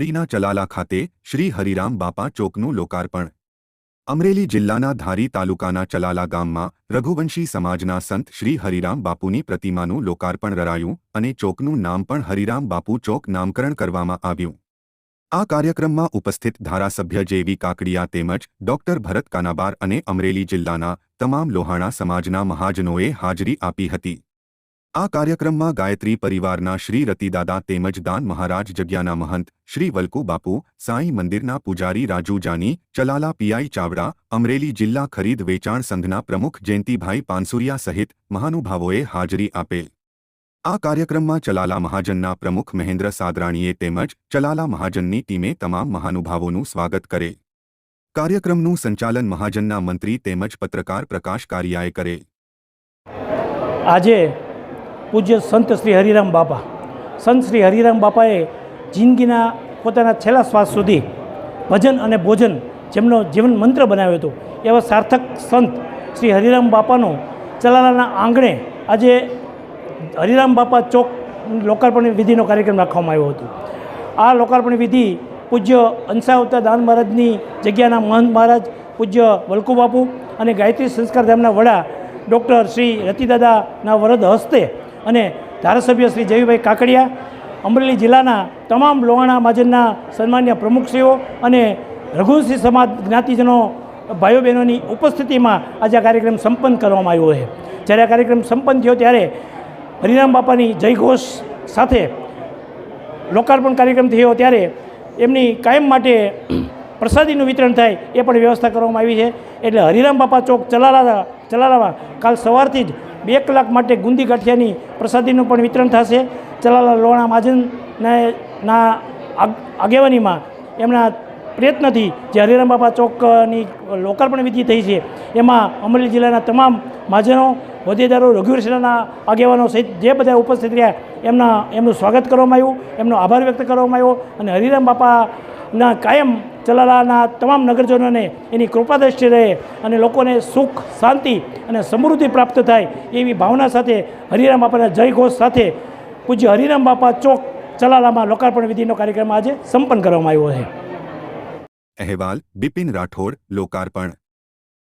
ધારીના ચલાલા ખાતે શ્રી હરિરામ બાપા ચોકનું લોકાર્પણ. અમરેલી જિલ્લાના ધારી તાલુકાના ચલાલા ગામમાં રઘુવંશી સમાજના સંત શ્રી હરિરામ બાપુની પ્રતિમાનું લોકાર્પણ રરાયું અને ચોકનું નામ પણ હરિરામ બાપુ ચોક નામકરણ કરવામાં આવ્યું. આ કાર્યક્રમમાં ઉપસ્થિત ધારાસભ્ય જેવી કાકડિયા તેમજ ડોક્ટર ભરત કાનાબાર અને અમરેલી જિલ્લાના તમામ લોહાણા સમાજના મહાજનોએ હાજરી આપી હતી. આ કાર્યક્રમમાં ગાયત્રી પરિવારના શ્રી રતિદાદા તેમજ દાન મહારાજ જગ્યાના મહંત, શ્રી વલ્કુ બાપુ, સાંઈ મંદિરના પૂજારી રાજુ જાની, ચલાલા પીઆઈ ચાવડા, અમરેલી જિલ્લા ખરીદ વેચાણ સંઘના પ્રમુખ જયંતિભાઈ પાનસુરિયા સહિત મહાનુભાવોએ હાજરી આપેલ. આ કાર્યક્રમમાં ચલાલા મહાજનના પ્રમુખ મહેન્દ્ર સાદરાણીએ તેમજ ચલાલા મહાજનની ટીમે તમામ મહાનુભાવોનું સ્વાગત કરેલ. કાર્યક્રમનું સંચાલન મહાજનના મંત્રી તેમજ પત્રકાર પ્રકાશ કારિયાએ કરેલ. આજે પૂજ્ય સંત શ્રી હરિરામ બાપા. સંત શ્રી હરિરામ બાપાએ જિંદગીના પોતાના છેલ્લા શ્વાસ સુધી ભજન અને ભોજન જેમનો જીવન મંત્ર બનાવ્યો હતો, એવા સાર્થક સંત શ્રી હરિરામ બાપાનો ચલાલાના આંગણે આજે હરિરામ બાપા ચોક લોકાર્પણ વિધિનો કાર્યક્રમ રાખવામાં આવ્યો હતો. આ લોકાર્પણ વિધિ પૂજ્ય અંશાવતા દાન મહારાજની જગ્યાના મહંત મહારાજ, પૂજ્ય વલ્કુ બાપુ અને ગાયત્રી સંસ્કાર ધામના વડા ડૉક્ટર શ્રી રતિદાદાના વરદ હસ્તે અને ધારાસભ્ય શ્રી જયભાઈ કાકડિયા, અમરેલી જિલ્લાના તમામ લોહાણા મહાજનના સન્માન્ય પ્રમુખશ્રીઓ અને રઘુવંશી સમાજ જ્ઞાતિજનો ભાઈઓ બહેનોની ઉપસ્થિતિમાં આજે આ કાર્યક્રમ સંપન્ન કરવામાં આવ્યો છે. જ્યારે આ કાર્યક્રમ સંપન્ન થયો ત્યારે હરિરામ બાપાની જયઘોષ સાથે લોકાર્પણ કાર્યક્રમ થયો ત્યારે એમની કાયમ માટે પ્રસાદીનું વિતરણ થાય એ પણ વ્યવસ્થા કરવામાં આવી છે. એટલે હરિરામ બાપા ચોક ચલાલા ચલાલામાં કાલ સવારથી જ બે કલાક માટે ગુંદી ગાંઠિયાની પ્રસાદીનું પણ વિતરણ થશે. ચલાલા લોણા મહાજનને ના આગેવાનીમાં એમના પ્રયત્નથી જે હરિરામ બાપા ચોકની લોકાર્પણ વિધિ થઈ છે, એમાં અમરેલી જિલ્લાના તમામ મહાજનો હોદ્દેદારો રઘુવીરસેનાના આગેવાનો સહિત જે બધા ઉપસ્થિત રહ્યા, એમના, એમનું સ્વાગત કરવામાં આવ્યું, એમનો આભાર વ્યક્ત કરવામાં આવ્યો અને હરિરામ બાપાના કાયમ ચલાલાના તમામ નગરજનોને એની કૃપા દ્રષ્ટિ રહે અને લોકોને સુખ, શાંતિ અને સમૃદ્ધિ પ્રાપ્ત થાય એવી ભાવના સાથે હરિરામ બાપાના જય ઘોષ સાથે પૂજ્ય હરિરામ બાપા ચોક ચલાલામાં લોકાર્પણ વિધિનો કાર્યક્રમ આજે સંપન્ન કરવામાં આવ્યો છે. અહેવાલ બિપિન રાઠોડ, લોકાર્પણ.